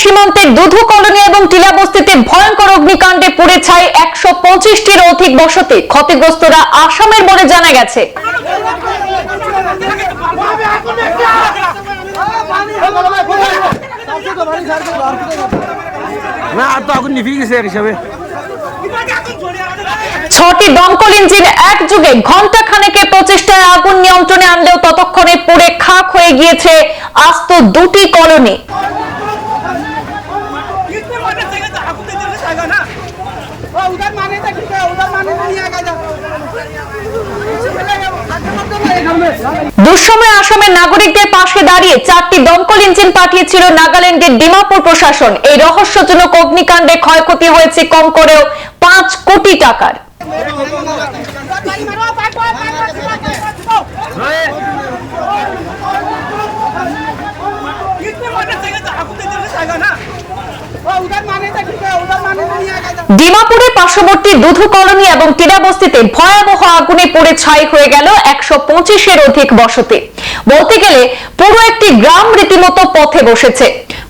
সীমান্তের দুধু কলোনি এবং টিলা বস্তিতে ভয়ঙ্কর অগ্নিকাণ্ডে পুড়ে ছাই একশো পঁচিশটির অধিক বসতি। ক্ষতিগ্রস্তরা আসামের বলে জানা গেছে। না তো আগুন নিভে গেছে এর হিসাবে। ছটি দমকল ইঞ্জিন এক যুগে ঘণ্টা খানেকের প্রচেষ্টায় আগুন নিয়ন্ত্রণে আনলেও ততক্ষণে পুড়ে খাক হয়ে গিয়েছে আস্ত দুটি কলোনি। उधर माने तक ठीक है उधर माने नहीं आएगा जब দুঃসময়ে আসামের নাগরিকদের পাশে দাঁড়িয়ে চারটি দমকল ইঞ্জিন পাঠিয়েছিল নাগাল্যান্ডের ডিমাপুর প্রশাসন এই রহস্যজনক অগ্নিকাণ্ডে ক্ষয়ক্ষতি হয়েছে কম করেও পাঁচ কোটি টাকার ডিমাপুরের পার্শ্ববর্তী দুধু কলোনি এবং টিরাবস্তিতে ভয়াবহ আগুনে পুড়ে ছাই হয়ে গেল একশো পঁচিশের অধিক বসতি। বলতে গেলে পুরো একটি গ্রাম রীতিমতো পথে বসেছে।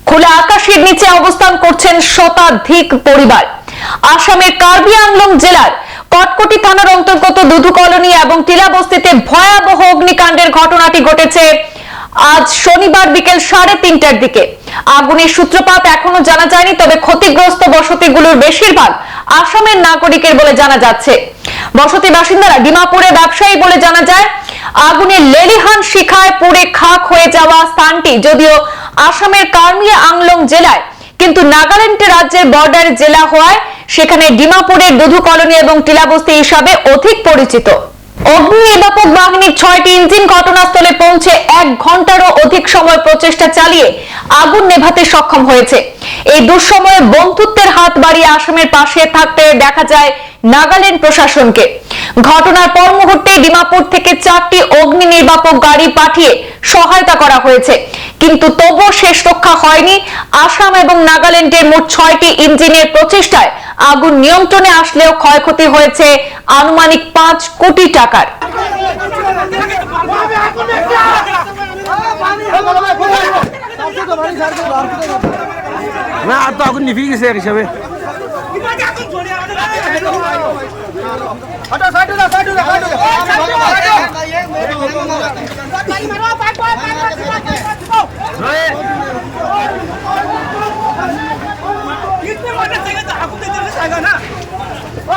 খোলা আকাশের নিচে অবস্থান করছেন শতাধিক পরিবার। আসামের কার্বি আংলং জেলার কটকটি থানার অন্তর্গত দুধু কলোনি এবং টিলাবস্তিতে ভয়াবহ অগ্নিকাণ্ডের ঘটনাটি ঘটেছে আজ শনিবার বিকেল সাড়ে তিনটার দিকে। আগুনের সূত্রপাত এখনও জানা যায়নি, তবে ক্ষতিগ্রস্ত বসতিগুলোর বেশিরভাগ আসামের নাগরিকের বলে জানা যাচ্ছে। বসতি বাসিন্দারা ডিমাপুরে ব্যবসায়ী বলে জানা যায়, আগুনের লেলিহান শিখায় পুড়ে খাক হয়ে যাওয়া স্থানটি যদিও আসামের কার্মিয়া আংলং জেলায়, কিন্তু নাগাল্যান্ড রাজ্যের বর্ডার জেলা হওয়ায় সেখানে ডিমাপুরের দুধু কলোনি এবং টিলাবস্তি হিসাবে অধিক পরিচিত। অগ্নি বাহিনীর ছয়টি ইঞ্জিন ঘটনাস্থলে পৌঁছে এক ঘন্টারও অধিক সময় প্রচেষ্টা চালিয়ে আগুন নেভাতে সক্ষম হয়েছে। এই দুঃসময়ে বন্ধুত্বের হাত বাড়িয়ে আসামের পাশে থাকতে দেখা যায় নাগাল্যান্ড প্রশাসনকে। ঘটনার পর মুহূর্তে ডিমাপুর থেকে চারটি অগ্নি নির্বাপক গাড়ি পাঠিয়ে সহায়তা করা হয়েছে। কিন্তু তবুও শেষ রক্ষা হয়নি। আসাম এবং নাগাল্যান্ডের মোট ছয়টি ইঞ্জিনের প্রচেষ্টায় আগুন নিয়ন্ত্রণে আসলেও ক্ষয়ক্ষতি হয়েছে আনুমানিক পাঁচ কোটি টাকার। না তো আগুন নিভে গেছে এর হিসাবে। वो